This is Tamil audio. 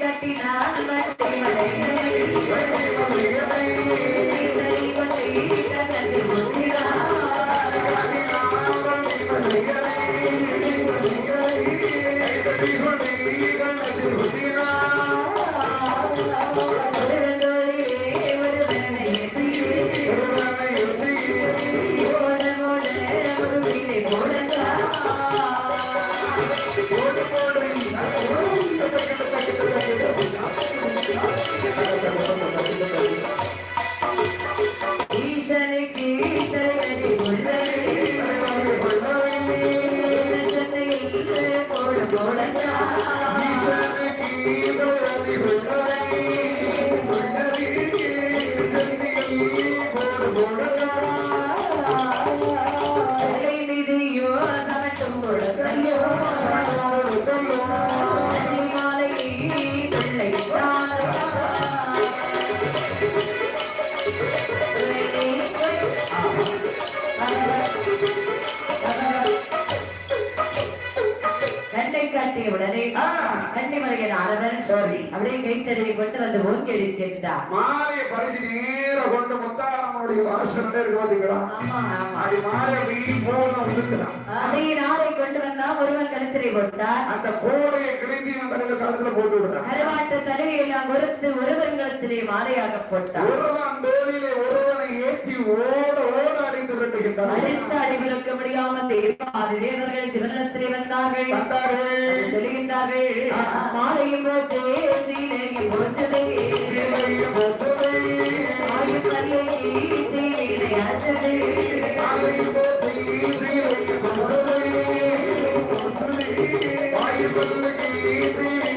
கட்டினால் மட்டை மலை காட்டிய உடனே கன்னிமலையின் அரவன் சரி. அப்படியே கைத்தறியை கொண்டு வந்து ஓங்கி அடிக்கின்றார் மாலையை பறிச்சு நேர கொண்டு வாசனை ஆமா அப்படி மாலை வந்துக்கிறான் அதே நாளை கொண்டு வந்தா ஒருவன் கழுத்திரை கொண்டார் அந்த கோடையை கிழிந்தி அந்த காலத்துல போட்டு விடுறான். கருவாட்டு தலையை எல்லாம் ஒருத்து ஒருவன் கழுத்திலே மாலையாக போட்டார் ஒருவன் தோழிலே ஒருவனை ஏற்றி ஓட ஓட அடித்து விட்டுகின்றான் அடுத்த அடிவிலக்க முடியாமல் தேவாதி தேவர்கள் சிவனிடத்திலே வந்தார்கள். வந்தார்கள் சொல்லுகின்றார்கள் மாலையும் போச்சே சீலையும் போச்சதே சீலையும் போச்சதே, ஆயுள் கல்லையை தீவிரை அச்சதே மாலையும் போச்சே, சீலையும் போச்சதே, வாயில் கொல்லுகை, தீவிரை